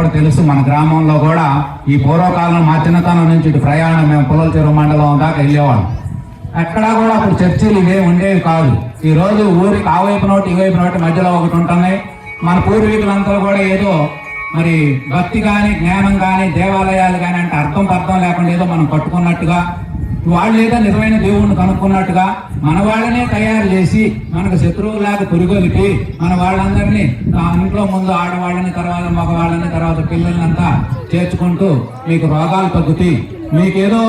కూడా తెలుసు మన గ్రామంలో కూడా ఈ పూర్వకాలం మా చిన్నతనం నుంచి ఇటు ప్రయాణం మేము పుల్లల చెరువు మండలం దాకా వెళ్ళేవాళ్ళం. ఎక్కడా కూడా అప్పుడు చర్చిలు ఇవే ఉండేవి కాదు. ఈ రోజు ఊరికి ఆ వైపున ఒకటి ఈ వైపున నోటి మధ్యలో ఒకటి ఉంటున్నాయి మన పూర్వీకులంతా కూడా ఏదో మరి భక్తి కానీ జ్ఞానం కానీ దేవాలయాలు కానీ అంటే అర్థం అర్థం లేకుండా ఏదో మనం పట్టుకున్నట్టుగా వాళ్ళు ఏదో నిజమైన దేవుణ్ణి కనుక్కున్నట్టుగా మన వాళ్ళనే తయారు చేసి మనకు శత్రువులాగా పురుగొలిపి మన వాళ్ళందరినీ ఇంట్లో ముందు ఆడవాళ్ళని తర్వాత మగవాళ్ళని తర్వాత పిల్లలంతా చేర్చుకుంటూ మీకు రోగాలు తగ్గుతాయి మీకేదో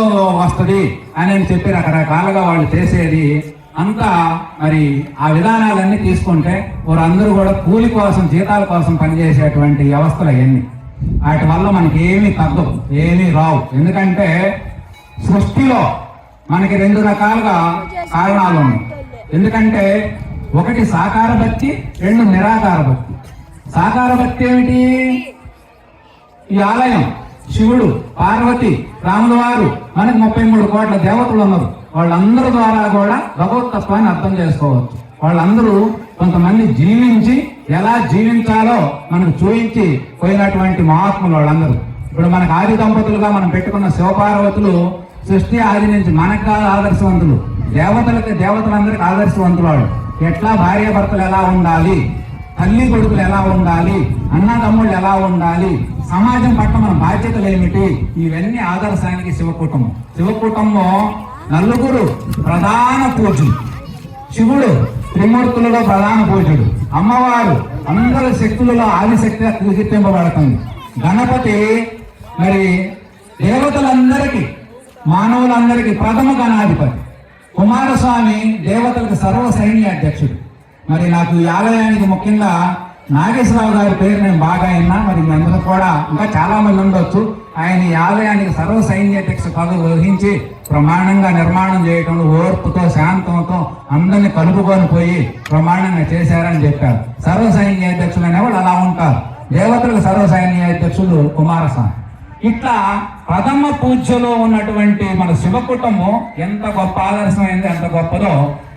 వస్తుంది అని అని చెప్పి రకరకాలుగా వాళ్ళు చేసేది. అంతా మరి ఆ విధానాలన్నీ తీసుకుంటే వారందరూ కూడా కూలి కోసం జీతాల కోసం పనిచేసేటువంటి వ్యవస్థలు అవన్నీ. వాటి వల్ల మనకి ఏమీ తగ్గవు ఏమీ రావు. ఎందుకంటే సృష్టిలో మనకి రెండు రకాలుగా కారణాలు ఉన్నాయి. ఎందుకంటే ఒకటి సాకార భక్తి రెండు నిరాకార భక్తి. సాకార భక్తి ఏమిటి? ఈ ఆలయం శివుడు పార్వతి రాముల వారు మనకు ముప్పై మూడు కోట్ల దేవతలు ఉన్నారు. వాళ్ళందరి ద్వారా కూడా భగవతత్వాన్ని అర్థం చేసుకోవచ్చు. వాళ్ళందరూ కొంతమంది జీవించి ఎలా జీవించాలో మనకు చూపించి పోయినటువంటి మహాత్ములు వాళ్ళందరూ. ఇప్పుడు మనకు ఆది దంపతులుగా మనం పెట్టుకున్న శివపార్వతులు సృష్టి ఆది నుంచి మనకు కాదు ఆదర్శవంతులు దేవతలకి దేవతలందరికీ ఆదర్శవంతులు వాళ్ళు ఎట్లా భార్య భర్తలు ఎలా ఉండాలి? తల్లి కొడుకులు ఎలా ఉండాలి? అన్నదమ్ముళ్ళు ఎలా ఉండాలి? సమాజం పట్ల మన బాధ్యతలు ఏమిటి? ఇవన్నీ ఆదర్శానికి శివ కుటుంబం శివ కుటుంబం నలుగురు ప్రధాన పూజలు. శివుడు త్రిమూర్తులలో ప్రధాన పూజుడు. అమ్మవారు అందరి శక్తులలో ఆదిశక్తిగా కీర్తింపబడుతుంది గణపతి మరి దేవతలందరికీ మానవులందరికీ ప్రథమ గణాధిపతి. కుమారస్వామి దేవతలకు సర్వ సైన్య అధ్యక్షుడు. మరి నాకు ఈ ఆలయానికి ముఖ్యంగా నాగేశ్వరరావు గారి పేరు నేను బాగా విన్నా. మరి మీ అందరూ కూడా ఇంకా చాలా మంది ఉండొచ్చు. ఆయన ఈ ఆలయానికి సర్వ సైన్యాధ్యక్ష పదవి వహించి ప్రమాణంగా నిర్మాణం చేయటంలో ఓర్పుతో శాంతంతో అందరిని కలుపుకొని పోయి ప్రమాణంగా చేశారని చెప్పారు. సర్వ సైన్యాధ్యక్షులు అనేవాళ్ళు అలా ఉంటారు. దేవతలకు సర్వ సైన్యాధ్యక్షులు కుమారస్వామి. ఇట్లా ప్రథమ పూజలో ఉన్నటువంటి మన శివ కుటుంబం ఎంత గొప్ప ఆదర్శమైంది ఎంత గొప్పదో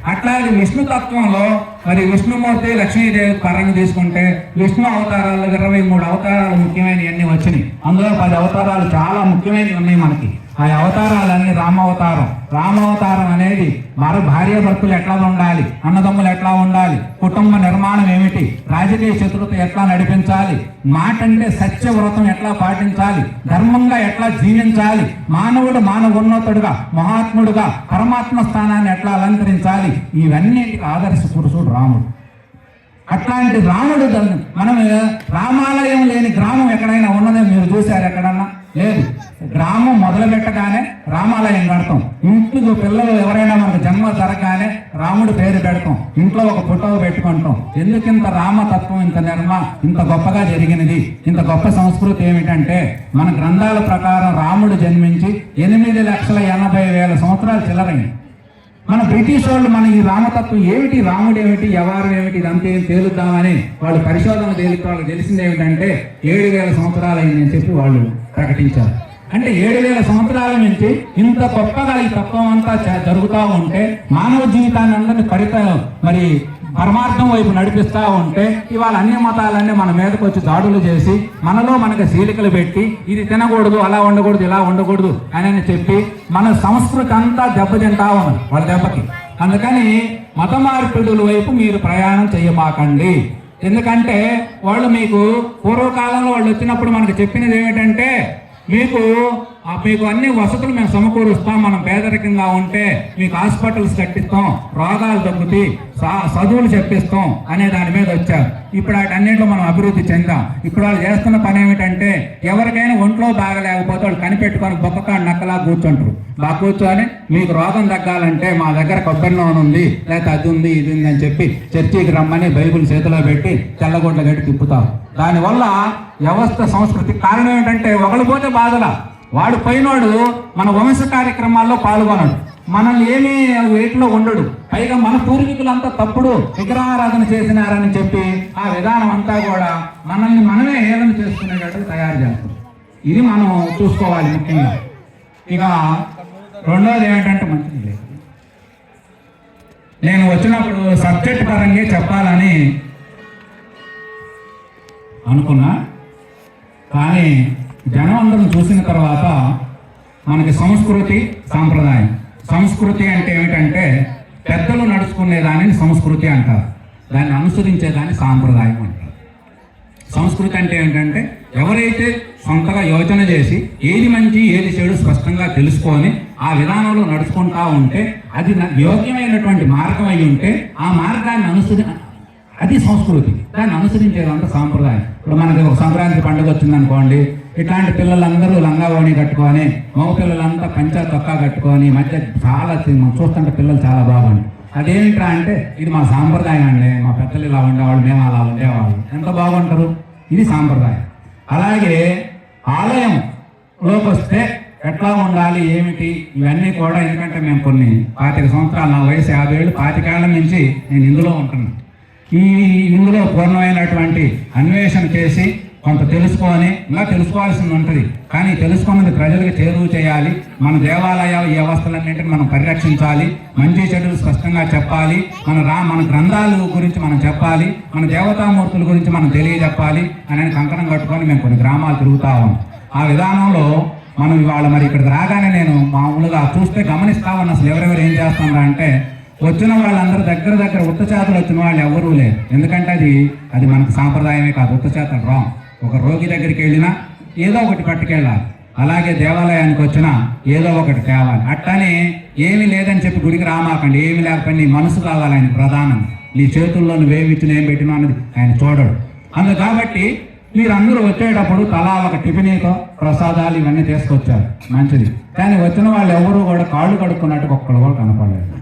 అట్లాగే విష్ణు తత్వంలో మరి విష్ణుమూర్తి లక్ష్మీదేవి పరంగా తీసుకుంటే విష్ణు అవతారాలు ఇరవై మూడు అవతారాలు ముఖ్యమైనవి అన్నీ వచ్చినాయి. అందులో పది అవతారాలు చాలా ముఖ్యమైనవి ఉన్నాయి మనకి. ఆ అవతారాలన్నీ రామావతారం. రామావతారం అనేది మర భార్య భర్తలు ఎట్లా ఉండాలి? అన్నదమ్ములు ఎట్లా ఉండాలి? కుటుంబ నిర్మాణం ఏమిటి? రాజకీయ శత్రుత ఎట్లా నడిపించాలి? మాట అంటే సత్యవ్రతం ఎట్లా పాటించాలి? ధర్మంగా ఎట్లా జీవించాలి? మానవుడు మానవోన్నతుడుగా మహాత్ముడుగా పరమాత్మ స్థానాన్ని ఎట్లా అలంకరించాలి? ఇవన్నింటికి ఆదర్శ పురుషుడు రాముడు. అట్లాంటి రాముడు మనం రామాలయం లేని గ్రామం ఎక్కడైనా ఉన్నదో మీరు చూశారు ఎక్కడన్నా? లేదు గ్రామం మొదలు పెట్టగానే రామాలయం కడతాం. ఇంట్లో పిల్లలు ఎవరైనా మనకు జన్మ జరగానే రాముడి పేరు పెడతాం. ఇంట్లో ఒక ఫోటో పెట్టుకుంటాం. ఎందుకు ఇంత రామతత్వం ఇంత నిర్మ ఇంత గొప్పగా జరిగినది? ఇంత గొప్ప సంస్కృతి ఏమిటంటే మన గ్రంథాల ప్రకారం రాముడు జన్మించి ఎనిమిది లక్షల ఎనభై వేల సంవత్సరాలు చిల్లరైంది. మన బ్రిటిష్ వాళ్ళు మన ఈ రామతత్వం ఏమిటి రాముడు ఏమిటి ఎవరు ఏమిటి ఇదంతా ఏం తేలుద్దామని వాళ్ళు పరిశోధన తేలిక వాళ్ళు తెలిసింది ఏమిటంటే ఏడు వేల సంవత్సరాలు అయిందని చెప్పి వాళ్ళు ప్రకటించారు. అంటే ఏడు వేల సంవత్సరాల నుంచి ఇంత గొప్పగా ఈ తత్వం అంతా జరుగుతూ ఉంటే మానవ జీవితాన్ని అందరినీ పరిత మరి పరమార్థం వైపు నడిపిస్తూ ఉంటే ఇవాళ అన్ని మతాలన్నీ మన మీదకి వచ్చి దాడులు చేసి మనలో మనకి శీలికలు పెట్టి ఇది తినకూడదు అలా ఉండకూడదు ఇలా ఉండకూడదు అని అని చెప్పి మన సంస్కృతి అంతా దెబ్బతింటా ఉన్నది వాళ్ళ దెబ్బకి. అందుకని మత మార్పిడుల వైపు మీరు ప్రయాణం చేయమాకండి ఎందుకంటే వాళ్ళు మీకు పూర్వకాలంలో వాళ్ళు వచ్చినప్పుడు మనకు చెప్పినది ఏమిటంటే మీకు ఆ మీకు అన్ని వసతులు మేము సమకూరుస్తాం. మనం పేదరికంగా ఉంటే మీకు హాస్పిటల్స్ కట్టిస్తాం. రోగాలు తగ్గుతాయి చదువులు చెప్పిస్తాం అనే దాని మీద వచ్చారు. ఇప్పుడు వాటన్నింటిలో మనం అభివృద్ధి చెందాం. ఇప్పుడు వాళ్ళు చేస్తున్న పని ఏమిటంటే ఎవరికైనా ఒంట్లో బాగలేకపోతే వాళ్ళు కనిపెట్టుకొని బొక్కకాడు నక్కలా కూర్చుంటారు. బాగా కూర్చొని మీకు రోగం తగ్గాలంటే మా దగ్గర కొబ్బరి నూనె ఉంది లేకపోతే అది ఉంది ఇది ఉంది అని చెప్పి చర్చికి రమ్మని బైబిల్ చేతిలో పెట్టి తెల్లగొడ్ల గట్టి తిప్పుతారు. దానివల్ల వ్యవస్థ సంస్కృతి కారణం ఏంటంటే ఒకళ్ళు పోతే బాధల. వాడు పోయినోడు మన వంశ కార్యక్రమాల్లో పాల్గొనడు. మనల్ని ఏమీ వేటిలో ఉండడు. పైగా మన పూర్వీకులంతా తప్పుడు విగ్రహారాధన చేసినారని చెప్పి ఆ విధానం అంతా కూడా మనల్ని మనమే ఏదైన చేసుకునేటట్టు తయారు చేస్తాం ఇది మనం చూసుకోవాలి ముఖ్యంగా. ఇక రెండోది ఏంటంటే మంచిది నేను వచ్చినప్పుడు సబ్జెక్ట్ పరంగా చెప్పాలని అనుకున్నా. కానీ జనం అందరం చూసిన తర్వాత మనకి సంస్కృతి సాంప్రదాయం. సంస్కృతి అంటే ఏమిటంటే పెద్దలు నడుచుకునే దానిని సంస్కృతి అంటారు. దాన్ని అనుసరించేదాన్ని సాంప్రదాయం అంటారు. సంస్కృతి అంటే ఏంటంటే ఎవరైతే సొంతగా యోచన చేసి ఏది మంచి ఏది చెడు స్పష్టంగా తెలుసుకొని ఆ విధానంలో నడుచుకుంటా ఉంటే అది యోగ్యమైనటువంటి మార్గం అయి ఉంటే ఆ మార్గాన్ని అనుసరి అది సంస్కృతి. దాన్ని అనుసరించేదంతా సాంప్రదాయం. ఇప్పుడు మనకి ఒక సంక్రాంతి పండుగ వచ్చిందనుకోండి ఇట్లాంటి పిల్లలందరూ లంగావోణి కట్టుకొని మగ పిల్లలంతా పంచా తొక్కా కట్టుకొని మధ్య చాలా చూస్తుంటే పిల్లలు చాలా బాగుంది అదేంట్రా అంటే ఇది మా సాంప్రదాయం అండి. మా పెద్దలు ఇలా ఉండేవాళ్ళు మేము అలా ఉండేవాళ్ళు. ఎంత బాగుంటారు? ఇది సాంప్రదాయం. అలాగే ఆలయంలోకి వస్తే ఎట్లా ఉండాలి ఏమిటి? ఇవన్నీ కూడా ఎందుకంటే మేము కొన్ని పాతిక సంవత్సరాలు నా వయసు యాభై ఏళ్ళు పాతికేళ్ళ నుంచి నేను ఇందులో ఉంటున్నాను. ఈ ఇందులో పూర్ణమైనటువంటి అన్వేషణ చేసి కొంత తెలుసుకొని ఇలా తెలుసుకోవాల్సింది ఉంటుంది. కానీ తెలుసుకున్నది ప్రజలకు చేరువ చేయాలి మన దేవాలయాల ఈ వ్యవస్థలన్నింటిని మనం పరిరక్షించాలి మంచి చెడులు స్పష్టంగా చెప్పాలి మన రా మన గ్రంథాలు గురించి మనం చెప్పాలి మన దేవతామూర్తుల గురించి మనం తెలియజెప్పాలి అని కంకణం కట్టుకొని మేము కొన్ని గ్రామాలు తిరుగుతా ఉన్నాం. ఆ విధానంలో మనం ఇవాళ మరి ఇక్కడికి రాగానే నేను మామూలుగా చూస్తే గమనిస్తా ఉన్నా అసలు ఎవరెవరు ఏం చేస్తున్నారు అంటే వచ్చిన వాళ్ళందరూ దగ్గర దగ్గర ఉత్త చేతలు వచ్చిన వాళ్ళు ఎవరూ లేరు. ఎందుకంటే అది అది మనకు సాంప్రదాయమే కాదు ఉత్త చేతలు రాంగ్ ఒక రోగి దగ్గరికి వెళ్ళినా ఏదో ఒకటి పట్టుకెళ్ళాలి. అలాగే దేవాలయానికి వచ్చినా ఏదో ఒకటి తేవాలి. అట్టనే ఏమీ లేదని చెప్పి గుడికి రామాకండి. ఏమీ లేకపోయినా నీ మనసు కావాలి ఆయన ప్రధానం. నీ చేతుల్లో నువ్వేమిచ్చిన ఏం పెట్టినా అన్నది ఆయన చూడడు. అందు కాబట్టి మీరందరూ వచ్చేటప్పుడు తలా ఒక టిఫినీతో ప్రసాదాలు ఇవన్నీ తీసుకొచ్చారు. మంచిది. కానీ వచ్చిన వాళ్ళు ఎవరు కూడా కాళ్ళు కడుక్కున్నట్టు ఒక్కడు కూడా కనపడలేదు.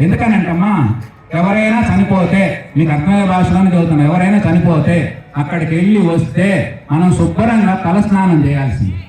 ఎందుకనంటమ్మా ఎవరైనా చనిపోతే మీకు అర్థమయ్యే భాషలోనే చదువుతున్నాం ఎవరైనా చనిపోతే అక్కడికి వెళ్ళి వస్తే మనం శుభ్రంగా తలస్నానం చేయాల్సింది.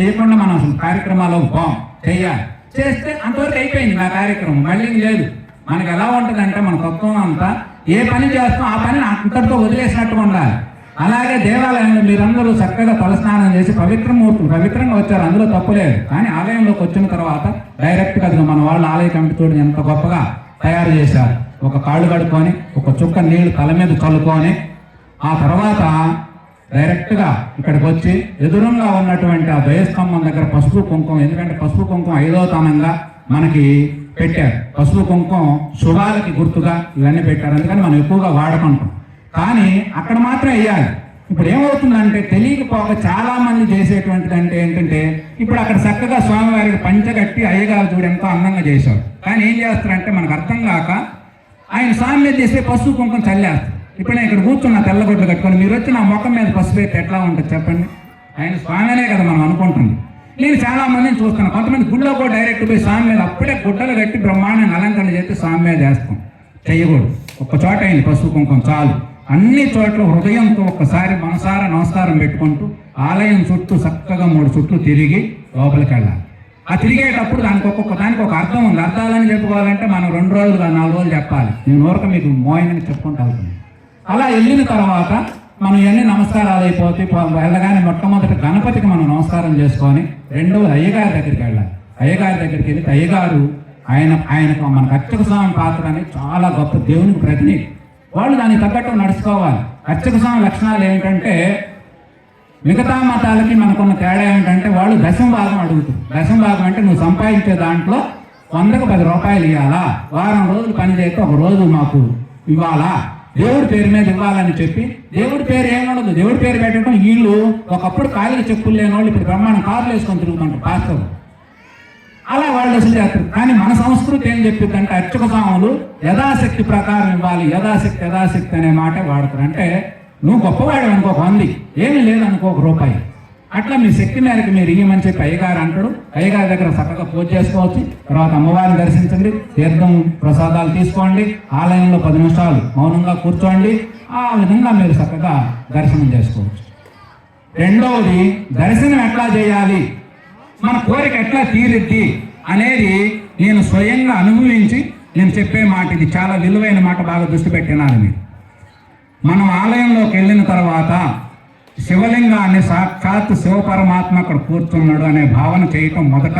చేయకుండా మనం అసలు కార్యక్రమాలకు పోం. చేయాలి చేస్తే అంతవరకు అయిపోయింది నా కార్యక్రమం. మళ్ళీ లేదు. మనకి ఎలా ఉంటుందంటే మన తత్వం అంతా ఏ పని చేస్తాం ఆ పని అంతటితో వదిలేసినట్టు ఉండాలి. అలాగే దేవాలయంలో మీరందరూ చక్కగా తలస్నానం చేసి పవిత్రమూర్తులు పవిత్రంగా వచ్చారు. అందులో తప్పులేదు కానీ ఆలయంలోకి వచ్చిన తర్వాత డైరెక్ట్గా అది మన వాళ్ళు ఆలయ కమిటీతో ఎంత గొప్పగా తయారు చేశారు. ఒక కాళ్ళు కడుక్కొని ఒక చుక్క నీళ్ళు తల మీద చల్లుకొని ఆ తర్వాత డైరెక్ట్గా ఇక్కడికి వచ్చి ఎదురుగా ఉన్నటువంటి ఆ ద్వయస్తంభం దగ్గర పసుపు కుంకుమ ఎందుకంటే పసుపు కుంకుమ ఐదో తనంగా మనకి పెట్టారు. పసుపు కుంకుమ శుభాలకి గుర్తుగా ఇవన్నీ పెట్టారు. అందుకని మనం ఎక్కువగా వాడుకుంటాం. కానీ అక్కడ మాత్రం వేయాలి. ఇప్పుడు ఏమవుతుందంటే తెలియకపోక చాలా మంది చేసేటువంటిది అంటే ఏంటంటే ఇప్పుడు అక్కడ చక్కగా స్వామివారికి పంచగట్టి అయ్యగారు చూడు ఎంతో అందంగా చేశారు. కానీ ఏం చేస్తారంటే మనకు అర్థం కాక ఆయన స్వామి మీద చేస్తే పసుపు కుంకుమ చల్లేస్తారు. ఇప్పుడు నేను ఇక్కడ కూర్చున్న తెల్లగొడ్లు కట్టుకొని మీరు వచ్చి నా ముఖం మీద పసుపు అయితే ఎట్లా ఉంటుంది చెప్పండి? ఆయన స్వామినే కదా మనం అనుకుంటుంది. నేను చాలా మందిని చూస్తాను కొంతమంది గుళ్ళో కూడా డైరెక్ట్ పోయి స్వామి మీద అప్పుడే గుడ్డలు కట్టి బ్రహ్మాండంగా అలంకరణ చేస్తే స్వామి మీద వేస్తాం. చేయకూడదు ఒక చోట అయింది పసుపు కుంకుమ చాలు. అన్ని చోట్ల హృదయంతో ఒక్కసారి మనసారా నమస్కారం పెట్టుకుంటూ ఆలయం చుట్టూ చక్కగా మూడు చుట్లు తిరిగి లోపలికి వెళ్ళాలి. ఆ తిరిగేటప్పుడు దానికి ఒక్కొక్క దానికి ఒక అర్థం ఉంది. అర్థాలని చెప్పుకోవాలంటే మనం రెండు రోజులు నాలుగు రోజులు చెప్పాలి. నేను ఊరక మీకు మోయనని చెప్పుకుంటూ వెళ్తున్నాను. అలా వెళ్ళిన తర్వాత మనం ఇవన్నీ నమస్కారాలు అయిపోతే వెళ్ళగానే మొట్టమొదటి గణపతికి మనం నమస్కారం చేసుకొని రెండవది అయ్యగారి దగ్గరికి వెళ్ళాలి. అయ్యగారి దగ్గరికి వెళ్తే అయ్యగారు ఆయన ఆయనకు మనకు అర్చక స్వామి పాత్ర అనేది చాలా గొప్ప దేవునికి ప్రతినిధి. వాళ్ళు దానికి తగ్గట్టు నడుచుకోవాలి. అర్చక స్వామి లక్షణాలు ఏమిటంటే మిగతా మతాలకి మనకున్న తేడా ఏమిటంటే వాళ్ళు దశం భాగం అడుగుతారు. దశం భాగం అంటే నువ్వు సంపాదించే దాంట్లో వందకు పది రూపాయలు ఇవ్వాలా వారం రోజులు పని చేయక ఒక రోజు మాకు ఇవ్వాలా? దేవుడి పేరు మీద ఇవ్వాలని చెప్పి దేవుడి పేరు ఏముండదు దేవుడి పేరు పెట్టడం వీళ్ళు ఒకప్పుడు ఖాళీ చెప్పులు లేని వాళ్ళు ఇప్పుడు బ్రహ్మాండం కార్లు వేసుకొని తిరుగుతుంటారు పాస్టర్. అలా వాళ్ళు అసలు చేస్తారు. కానీ మన సంస్కృతి ఏం చెప్పిందంటే అర్చక స్వాములు యథాశక్తి ప్రకారం ఇవ్వాలి యథాశక్తి యథాశక్తి అనే మాట వాడతారు. అంటే నువ్వు గొప్పవాడు అనుకో ఒక వంది ఏమీ లేదనుకో ఒక రూపాయి. అట్లా మీ శక్తి మేరకు మీరు ఇయ్యమని చెప్పి అయ్యగారు అంటాడు. అయ్యగారి దగ్గర చక్కగా పూజ చేసుకోవచ్చు. తర్వాత అమ్మవారిని దర్శించండి. తీర్థం ప్రసాదాలు తీసుకోండి. ఆలయంలో పది నిమిషాలు మౌనంగా కూర్చోండి. ఆ విధంగా మీరు చక్కగా దర్శనం చేసుకోవచ్చు. రెండవది దర్శనం ఎట్లా చేయాలి? మన కోరిక ఎట్లా తీరిద్ది అనేది నేను స్వయంగా అనుభవించి నేను చెప్పే మాట ఇది చాలా విలువైన మాట బాగా దృష్టి పెట్టినారు మీరు. మనం ఆలయంలోకి వెళ్ళిన తర్వాత శివలింగాన్ని సాక్షాత్ శివపరమాత్మ అక్కడ కూర్చున్నాడు అనే భావన చేయటం మొదట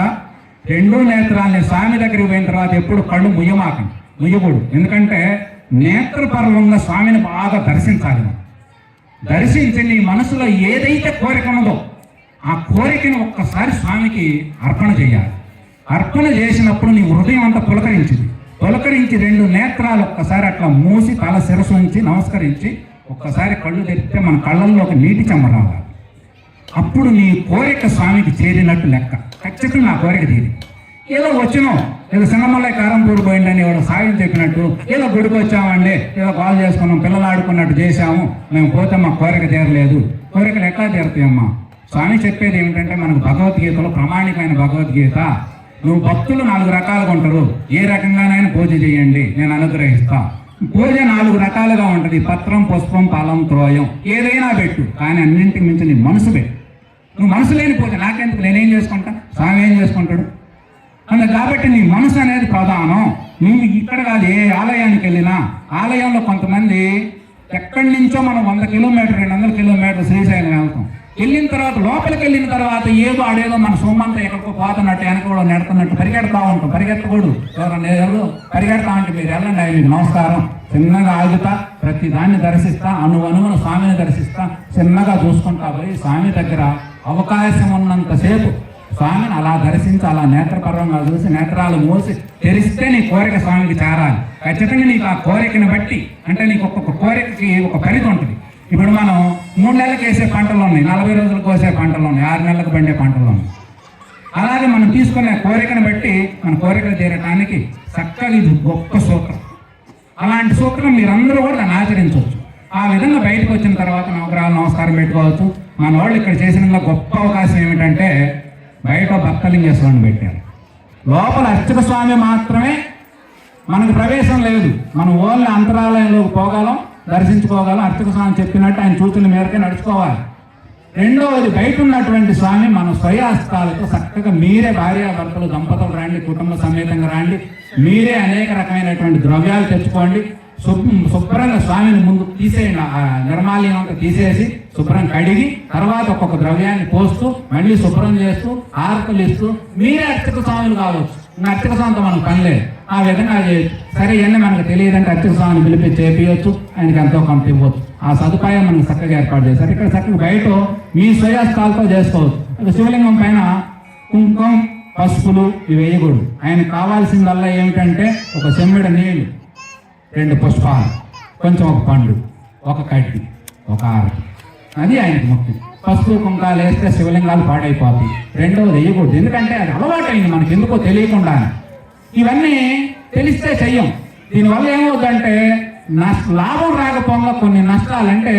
రెండు నేత్రాల్ని స్వామి దగ్గరికి పోయిన తర్వాత ఎప్పుడు కళ్ళు ముయ్యమాకండి ముయ్యకూడదు. ఎందుకంటే నేత్రపరంగా స్వామిని బాగా దర్శించాలి. దర్శించి నీ మనసులో ఏదైతే కోరిక ఉన్నదో ఆ కోరికను ఒక్కసారి స్వామికి అర్పణ చేయాలి. అర్పణ చేసినప్పుడు నీ హృదయం అంతా పులకరించింది. పులకరించి రెండు నేత్రాలు ఒక్కసారి అట్లా మూసి తల శిరసు ఉంచి నమస్కరించి ఒక్కసారి కళ్ళు తెరిస్తే మన కళ్ళల్లోకి నీటి చెమ్మ రావాలి అప్పుడు నీ కోరిక స్వామికి చేరినట్టు లెక్క. ఖచ్చితంగా నా కోరిక తీరి. ఏదో వచ్చినాం ఏదో సినిమాలో కారం పూడి పోయిందని ఎవడో సాయం చెప్పినట్టు ఏదో గుడికి వచ్చామండి ఏదో కాల్ చేసుకున్నాం పిల్లలు ఆడుకున్నట్టు చేశాము మేము పోతే మా కోరిక తీరలేదు. కోరికలు ఎట్లా తీరుతాయమ్మా? స్వామి చెప్పేది ఏమిటంటే మనకు భగవద్గీతలో ప్రామాణికమైన భగవద్గీత. నువ్వు భక్తులు నాలుగు రకాలుగా ఉంటారు. ఏ రకంగానైనా పూజ చేయండి నేను అనుగ్రహిస్తా. పూజ నాలుగు రకాలుగా ఉంటుంది. పత్రం పుష్పం ఫలం త్రోయం ఏదైనా పెట్టు. కానీ అన్నింటికి మించి నీ మనసు పెట్టు. నువ్వు మనసు లేని పూజ నాకెందుకు? నేనేం చేసుకుంటా? స్వామి ఏం చేసుకుంటాడు? అందుకే కాబట్టి నీ మనసు అనేది ప్రధానం. నువ్వు ఇక్కడ కాదు ఏ ఆలయానికి వెళ్ళినా ఆలయంలో కొంతమంది ఎక్కడి నుంచో మనం వంద కిలోమీటర్ రెండు వందల కిలోమీటర్ శ్రీశైలం వెళ్తాం. వెళ్ళిన తర్వాత లోపలికి వెళ్ళిన తర్వాత ఏదో ఆడేదో మన సొమ్మంతా ఎక్కడికో పోతున్నట్టు వెనక కూడా నెడుతున్నట్టు పరిగెడతా ఉంటాం. పరిగెత్తకూడదు. ఎవరన్నా ఎవరు? పరిగెడతా ఉంటే మీరు వెళ్ళండి ఆయన మీకు నమస్కారం. చిన్నగా ఆగుతా ప్రతి దాన్ని దర్శిస్తా అను అనువున స్వామిని దర్శిస్తా చిన్నగా చూసుకుంటా పోయి స్వామి దగ్గర అవకాశం ఉన్నంతసేపు స్వామిని అలా దర్శించి అలా నేత్రపర్వంగా చూసి నేత్రాలు మూసి తెరిస్తే నీ కోరిక స్వామికి చేరాలి. ఖచ్చితంగా నీకు ఆ కోరికని బట్టి అంటే నీకు ఒక్కొక్క కోరికకి ఒక పరిధి ఉంటుంది. ఇప్పుడు మనం మూడు నెలలకు వేసే పంటలు ఉన్నాయి. నలభై రోజులకు కోసే పంటలు ఉన్నాయి. ఆరు నెలలకు పండే పంటలు ఉన్నాయి. అలాగే మనం తీసుకునే కోరికను బట్టి మన కోరికలు తీరటానికి చక్కగా ఇది గొప్ప సూత్రం. అలాంటి సూత్రం మీరందరూ కూడా దాన్ని ఆచరించవచ్చు. ఆ విధంగా బయటకు వచ్చిన తర్వాత నవగ్రహాలు నమస్కారం పెట్టుకోవచ్చు. మన వాళ్ళు ఇక్కడ చేసిన గొప్ప అవకాశం ఏమిటంటే బయట భక్తలింగేశ్వరుని పెట్టారు. లోపల అర్చక స్వామి మాత్రమే మనకు ప్రవేశం లేదు. మనం ఓన్లీ అంతరాలయంలోకి పోగలం. దర్శించుకోగలం అర్చక స్వామి చెప్పినట్టు ఆయన సూచన మేరకే నడుచుకోవాలి. రెండవది బయట ఉన్నటువంటి స్వామి మన స్వయాస్తాలతో చక్కగా మీరే భార్యాభర్తలు దంపతులు రాండి కుటుంబ సమేతంగా రాండి మీరే అనేక రకమైనటువంటి ద్రవ్యాలు తెచ్చుకోండి శుభ్రంగా స్వామిని ముందు తీసేయండి నిర్మాల్యం అంతా తీసేసి శుభ్రం కడిగి తర్వాత ఒక్కొక్క ద్రవ్యాన్ని పోస్తూ మళ్ళీ శుభ్రం చేస్తూ ఆర్తలు ఇస్తూ మీరే అర్చక స్వాములు కావచ్చు. ఇంకా అర్చక స్వామితో మనకు పని లేదు. ఆ విధంగా సరే ఇవన్నీ మనకు తెలియదంటే అర్చక స్వామిని పిలిపి చేపించవచ్చు ఆయనకి ఎంతో కొంత ఇవ్వచ్చు. ఆ సదుపాయం మనకు చక్కగా ఏర్పాటు చేశారు. ఇక్కడ చక్కగా బయట మీ స్వయాస్తాలతో చేసుకోవచ్చు. శివలింగం పైన కుంకుమ పసుపులు ఇవి వేయకూడదు. ఆయనకు కావాల్సిందల్లా ఏమిటంటే ఒక చెమ్మిడ నీళ్ళు రెండు పుష్పాలు కొంచెం ఒక పండు ఒక కడ్డి ఒక ఆరు అది ఆయనకు ముఖ్యం. పసుపు కుంకాలు వేస్తే శివలింగాలు పాడైపోతాయి. రెండవది వేయకూడదు ఎందుకంటే అది అలవాటైంది మనకి ఎందుకో తెలియకుండా ఇవన్నీ తెలిస్తే చెయ్యం. దీనివల్ల ఏమవుతుందంటే లాభం రాకపోగా కొన్ని నష్టాలంటే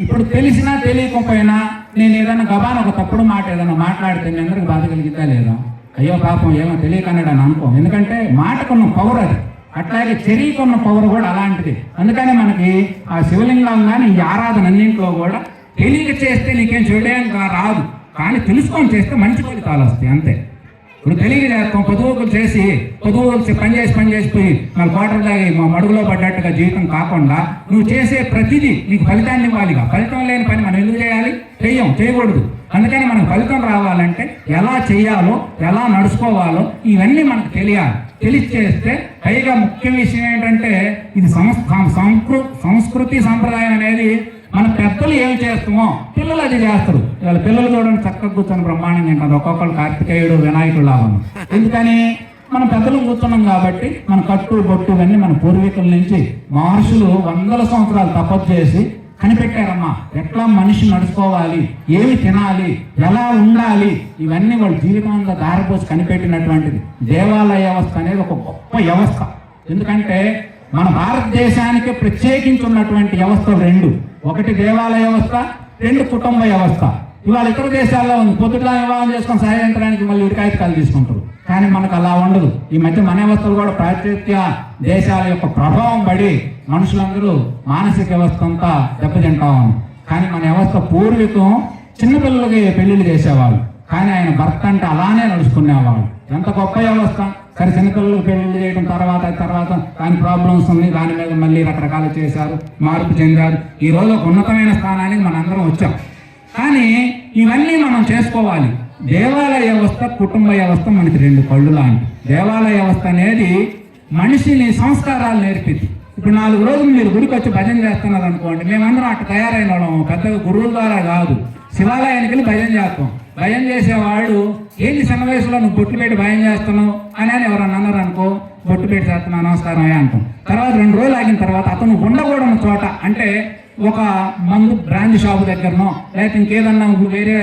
ఇప్పుడు తెలిసినా తెలియకపోయినా నేను ఏదైనా గబాన్ ఒక తప్పుడు మాట ఏదైనా మాట్లాడితే మీ అందరికి బాధ కలిగిద్దా లేదా? అయ్యో పాపం ఏమో తెలియకన్నాడు అని అనుకో. ఎందుకంటే మాటకున్న పవర్ అది. అట్లాగే చెరీకున్న పవర్ కూడా అలాంటిది. అందుకనే మనకి ఆ శివలింగం కానీ ఈ ఆరాధన అన్నింటిలో కూడా తెలియక చేస్తే నీకేం చేయడానికి రాదు. కానీ తెలుసుకొని చేస్తే మంచి ఫలితాలు వస్తాయి అంతే. ఇప్పుడు తెలియక చేస్తాం పొదువుకులు చేసి పొదువులు పని చేసి పని చేసిపోయి మన కోటర్ దాగి మా మడుగులో పడ్డట్టుగా జీవితం కాకుండా నువ్వు చేసే ప్రతిదీ నీకు ఫలితాన్ని ఇవ్వాలిగా. ఫలితం లేని పని మనం ఎందుకు చేయాలి? చెయ్యం చేయకూడదు. అందుకని మనకు ఫలితం రావాలంటే ఎలా చేయాలో ఎలా నడుచుకోవాలో ఇవన్నీ మనకు తెలియాలి. తెలిసి చేస్తే పైగా ముఖ్య విషయం ఏంటంటే ఇది సంస్- సంస్కృ సంస్కృతి సంప్రదాయం అనేది మన పెద్దలు ఏం చేస్తామో పిల్లలు అది చేస్తారు. ఇవాళ పిల్లలు చూడండి చక్కగా కూర్చొని బ్రహ్మాండంగా తింటారు ఒక్కొక్కరు కార్తికేయుడు వినాయకుడు లాభం ఎందుకని? మన పెద్దలు కూర్చున్నాం కాబట్టి మన కట్టు బొట్టు ఇవన్నీ మన పూర్వీకుల నుంచి మహర్షులు వందల సంవత్సరాలు తపస్సు చేసి కనిపెట్టారమ్మా. ఎట్లా మనిషి నడుచుకోవాలి? ఏమి తినాలి? ఎలా ఉండాలి? ఇవన్నీ వాళ్ళు జీవితంలో దారిపోసి కనిపెట్టినటువంటిది. దేవాలయ వ్యవస్థ అనేది ఒక గొప్ప వ్యవస్థ. ఎందుకంటే మన భారతదేశానికి ప్రత్యేకించి ఉన్నటువంటి వ్యవస్థలు రెండు. ఒకటి దేవాలయ వ్యవస్థ రెండు కుటుంబ వ్యవస్థ. ఇవాళ ఇతర దేశాల్లో ఉంది. పొద్దుట వివాహం చేసుకొని సాయంత్రానికి మళ్ళీ ఉడికాయితకాలు తీసుకుంటారు. కానీ మనకు అలా ఉండదు. ఈ మధ్య మన వ్యవస్థలు కూడా ప్రాతిత్య దేశాల యొక్క ప్రభావం పడి మనుషులందరూ మానసిక వ్యవస్థ అంతా దెబ్బతింటా ఉంది కానీ మన వ్యవస్థ పూర్వీకం చిన్నపిల్లలకి పెళ్ళిళ్ళు చేసేవాళ్ళు. కానీ ఆయన భర్త అంటే అలానే నడుచుకునేవాళ్ళు. ఎంత గొప్ప వ్యవస్థ. సరే చిన్నపిల్లలు పెళ్ళి చేయడం తర్వాత తర్వాత దాని ప్రాబ్లమ్స్ ఉంది దాని మీద మళ్ళీ రకరకాలు చేశారు మార్పు చెందారు. ఈ రోజు ఒక ఉన్నతమైన స్థానానికి మనందరం వచ్చాం. కానీ ఇవన్నీ మనం చేసుకోవాలి. దేవాలయ వ్యవస్థ కుటుంబ వ్యవస్థ మనకి రెండు కళ్ళు లాంటి. దేవాలయ వ్యవస్థ అనేది మనిషిని సంస్కారాలు నేర్పింది. ఇప్పుడు నాలుగు రోజులు మీరు గుడికి వచ్చి భజన చేస్తున్నారు అనుకోండి మేమందరం అట్లా తయారైన వాళ్ళం. పెద్దగా గురువుల ద్వారా కాదు. శివాలయానికి వెళ్ళి భజన చేస్తాం. భయం చేసేవాళ్ళు ఏంటి సన్నివేశంలో నువ్వు బొట్టు పెట్టి భయం చేస్తున్నావు అని అని ఎవరన్నా అన్నారు అనుకో బొట్టు పెట్టి చేస్తున్నా నమస్కారం అయ్యా అంటాం. తర్వాత రెండు రోజులు ఆగిన తర్వాత అతను ఉండకూడని చోట అంటే ఒక మందు బ్రాండ్ షాప్ దగ్గరనో లేకపోతే ఇంకేదన్నా వేరే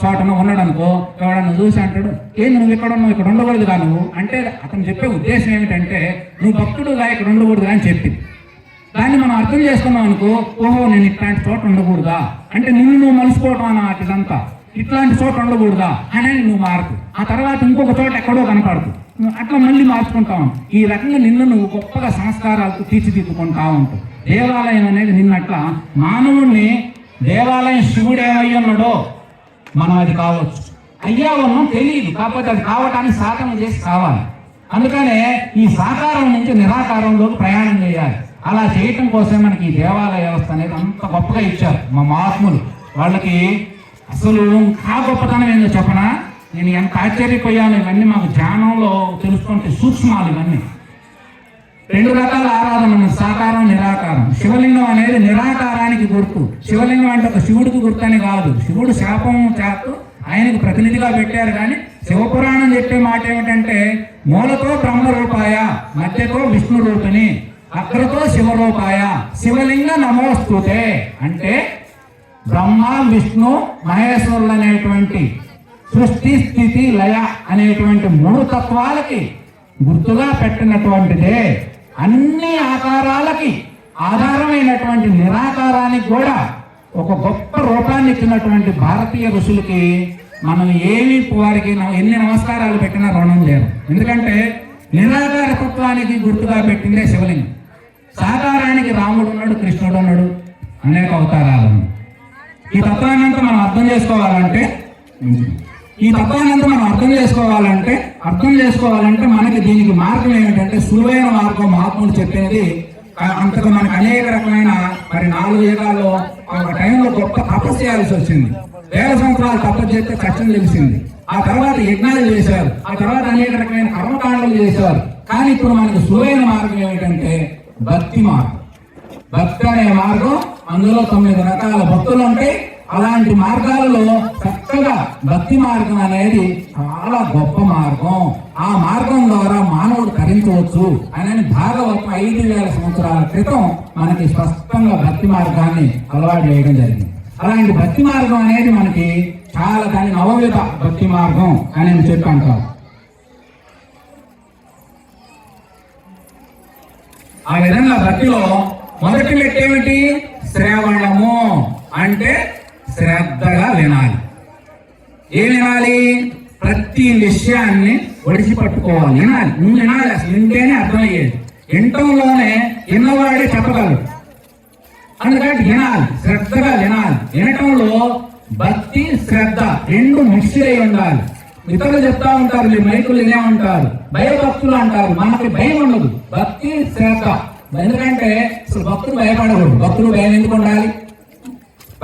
చోటనో ఉన్నాడు అనుకో ఎవడన్నా చూసి అంటాడు ఏంది నువ్వు ఇక్కడ ఉన్నావు ఇక్కడ ఉండకూడదుగా నువ్వు? అంటే అతను చెప్పే ఉద్దేశం ఏమిటంటే నువ్వు భక్తుడుగా ఇక్కడ ఉండకూడదు అని చెప్పి. దాన్ని మనం అర్థం చేసుకున్నాం అనుకో ఓహో నేను ఇట్లాంటి చోట ఉండకూడదా? అంటే నిన్ను నువ్వు మలుసుకోవటం అన్నమాట ఇదంతా ఇట్లాంటి చోట ఉండకూడదా అని నువ్వు మారుతు ఆ తర్వాత ఇంకొక చోట ఎక్కడో కనపడదు నువ్వు అట్లా మళ్ళీ మార్చుకుంటావు ఈ రకంగా నిన్ను నువ్వు గొప్పగా సంస్కారాలకు తీర్చిదిద్దుకుంటా ఉంటావు దేవాలయం అనేది నిన్నట్ల మానవుణ్ణి దేవాలయం శివుడు ఏమై ఉన్నాడో మనం అది కావచ్చు. అయ్యా ఉన్నాం తెలియదు కాకపోతే అది కావటానికి సాధన చేసి కావాలి. అందుకనే ఈ సాకారం నుంచి నిరాకారంలోకి ప్రయాణం చేయాలి. అలా చేయటం కోసం మనకి ఈ దేవాలయ వ్యవస్థ అనేది అంత గొప్పగా ఇచ్చారు మా మహాత్ములు. వాళ్ళకి అసలు ఆ గొప్పతనం ఏందో చెప్పనా? నేను ఎంత ఆశ్చర్యపోయాను ఇవన్నీ మాకు ధ్యానంలో తెలుసుకుంటే సూక్ష్మాలు ఇవన్నీ. రెండు రకాల ఆరాధన సాకారం నిరాకారం. శివలింగం అనేది నిరాకారానికి గుర్తు. శివలింగం అంటే ఒక శివుడికి గుర్తు అని కాదు. శివుడు శాపం చేస్తూ ఆయనకు ప్రతినిధిగా పెట్టారు కానీ శివపురాణం చెప్పే మాట ఏమిటంటే మూలతో బ్రహ్మరూపాయ మధ్యతో విష్ణు రూపిణి అగ్రతో శివరూపాయ శివలింగ నమోస్తుతే అంటే బ్రహ్మ విష్ణు మహేశ్వరులు అనేటువంటి సృష్టి స్థితి లయ అనేటువంటి మూడు తత్వాలకి గుర్తుగా పెట్టినటువంటిదే. అన్ని ఆకారాలకి ఆధారమైనటువంటి నిరాకారానికి కూడా ఒక గొప్ప రూపాన్ని ఇచ్చినటువంటి భారతీయ ఋషులకి మనం ఏమి వారికి ఎన్ని నమస్కారాలు పెట్టినా రుణం లేదు. ఎందుకంటే నిరాకార తత్వానికి గుర్తుగా పెట్టిందే శివలింగం. సాకారానికి రాముడు ఉన్నాడు కృష్ణుడు ఉన్నాడు అనేక అవతారాలు ఈ తత్వాన్ని అంతా మనం అర్థం చేసుకోవాలంటే ఈ తత్వాన్ని అంతా మనం అర్థం చేసుకోవాలంటే అర్థం చేసుకోవాలంటే మనకి దీనికి మార్గం ఏమిటంటే సులువైన మార్గం మహాత్ముడు చెప్పేది అంతగా అంతకు మనకు అనేక రకమైన మరి నాలుగు యుగాల్లో ఒక టైంలో గొప్ప తపస్సు చేయాల్సి వచ్చింది. వేల సంవత్సరాలు తపస్సు చేస్తే కష్టం తెలిసింది. ఆ తర్వాత యజ్ఞాలు చేశారు. ఆ తర్వాత అనేక రకమైన కర్మకాండలు చేశారు. కానీ ఇప్పుడు మనకు సులువైన మార్గం ఏమిటంటే భక్తి మార్గం. భక్తి అనే మార్గం అందులో తొమ్మిది రకాల భక్తులు ఉంటాయి అలాంటి మార్గాలలో చక్కగా భక్తి మార్గం అనేది చాలా గొప్ప మార్గం. ఆ మార్గం ద్వారా మానవుడు తరించవచ్చు అని భాగవతం ఐదు వేల సంవత్సరాల క్రితం మనకి స్పష్టంగా భక్తి మార్గాన్ని అలవాటు చేయడం జరిగింది. అలాంటి భక్తి మార్గం అనేది మనకి చాలా దాని నవవిత భక్తి మార్గం అని నేను చెప్పి అంటారు ఆ విధంగా భక్తిలో మొదటి మెట్టు ఏమిటి? శ్రవణము. అంటే శ్రద్ధగా వినాలి. ఏం వినాలి? ప్రతి విషయాన్ని ఒడిచి పట్టుకోవాలి వినాలి. నువ్వు వినాలి అసలు. వింటేనే అర్థమయ్యేది. వినటంలోనే విన్నవాడే చెప్పగలడు. అందుకని వినాలి. శ్రద్ధగా వినాలి. వినటంలో భక్తి శ్రద్ధ రెండు మిక్స్ అయి ఉండాలి. ఇతరులు చెప్తా ఉంటారు మైకులు వినే ఉంటారు భయభక్తులు అంటారు. మనకి భయం ఉండదు. భక్తి శ్రద్ధ. ఎందుకంటే అసలు భక్తులు భయపడకూడదు. భక్తులు భయం ఎందుకు ఉండాలి?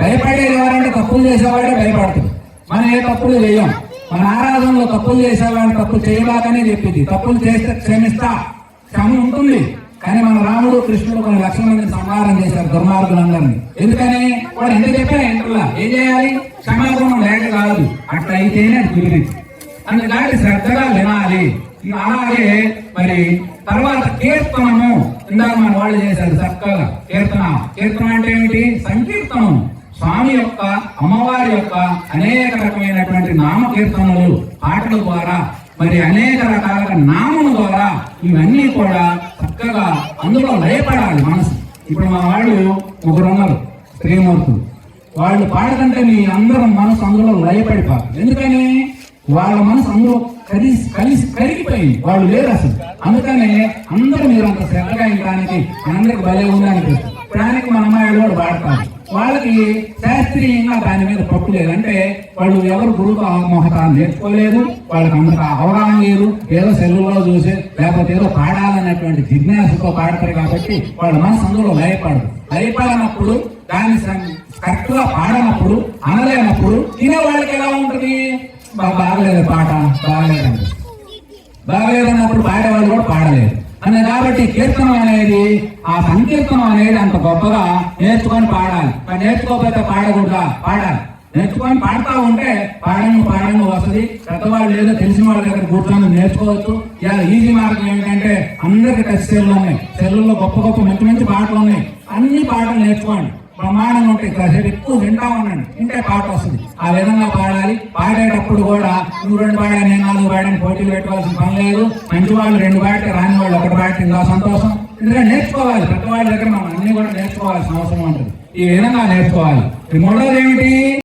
భయపడేది ఎవరంటే తప్పులు చేసేవాడే భయపడుతుంది మనం ఏ తప్పులు చేయం? మన ఆరాధనలో తప్పులు చేసేవాడిని తప్పులు చేయబాకనే చెప్పింది తప్పులు చేస్తే క్షమిస్తా. క్షమ ఉంటుంది. కానీ మన రాముడు కృష్ణుడు కొన్ని లక్షల మందిని సంహారం చేశారు దుర్మార్గులందరినీ. ఎందుకని? వాడు ఎంత చెప్పినా ఎంటలా ఏం చేయాలి? క్షమాగుణం లేక కాదు. అట్లా అయితేనే అది కుదిరింది. అందుకని శ్రద్ధగా వినాలి. అలాగే మరి తర్వాత కీర్తనము. ఇందాక మన వాళ్ళు చేశారు చక్కగా. కీర్తన. కీర్తన అంటే ఏమిటి? సంకీర్తనం. స్వామి యొక్క అమ్మవారి యొక్క అనేక రకమైనటువంటి నామ కీర్తనలు పాటల ద్వారా మరి అనేక రకాల నామముల ద్వారా ఇవన్నీ కూడా చక్కగా అందులో లయపడాలి మనసు. ఇప్పుడు మా వాళ్ళు ముగ్గురు ఉన్నారు స్త్రీమూర్తులు. వాళ్ళు పాడకంటే మీ అందరం మనసు అందులో లయపడిపోతుంది ఎందుకని? వాళ్ళ మనసు అందులో కలిసి కలిసి కరిగిపోయింది వాళ్ళు లేరు అసలు. అందుకనే అందరూ మీరు అంత శ్రద్ధగా ఉండడానికి అందరికి భలే ఉంది అనిపిస్తుంది. దానికి మన అమ్మాయిలు కూడా వాడతారు. వాళ్ళకి శాస్త్రీయంగా దాని మీద పట్టు లేదు. అంటే వాళ్ళు ఎవరు గురువు మోహత నేర్చుకోలేదు వాళ్ళకి అంత అవగాహన లేదు. ఏదో సెల్లులో చూసి లేకపోతే ఏదో పాడాలన్నటువంటి జిజ్ఞాసతో పాడతారు కాబట్టి వాళ్ళ మనసు అందులో లయపడదు లయపడనప్పుడు దాన్ని కరెక్ట్గా పాడనప్పుడు అనలేనప్పుడు తినే వాళ్ళకి ఎలా ఉంటుంది? మాకు బాగలేదు పాట బాగలేదండి. బాగలేదన్నప్పుడు పాడేవాళ్ళు కూడా పాడలేదు. అని కాబట్టి కీర్తనం అనేది ఆ సంకీర్తనం అనేది అంత గొప్పగా నేర్చుకొని పాడాలి. నేర్చుకోకపోతే పాడకూడదా? పాడాలి. నేర్చుకొని పాడుతూ ఉంటే పాడము పాడంగా వస్తుంది. పెద్దవాళ్ళు లేదో తెలిసిన వాళ్ళ దగ్గర కూర్చొని నేర్చుకోవచ్చు. ఇలా ఈజీ మార్గం ఏంటంటే అందరికి టచ్ సెల్లు ఉన్నాయి. సెల్లుల్లో గొప్ప గొప్ప మంచి మంచి పాటలు ఉన్నాయి. అన్ని పాటలు నేర్చుకోండి. ప్రమాణం ఉంటాయి. కాసేపు ఎక్కువ వింటా ఉండండి వింటే పాట వస్తుంది. ఆ విధంగా పాడాలి. పాడేటప్పుడు కూడా నువ్వు రెండు పాడా నేను నాలుగు పాడని పోటీలు పెట్టుకోవాల్సిన పని లేదు. మంచి వాళ్ళు రెండు పాడితే రాని వాళ్ళు ఒకటి పాడితే ఇంకా సంతోషం. ఎందుకంటే నేర్చుకోవాలి. పెద్దవాళ్ళ దగ్గర మనం అన్ని కూడా నేర్చుకోవాల్సిన అవసరం ఉంటుంది. ఈ విధంగా నేర్చుకోవాలి. ఈ మూడోది ఏమిటి?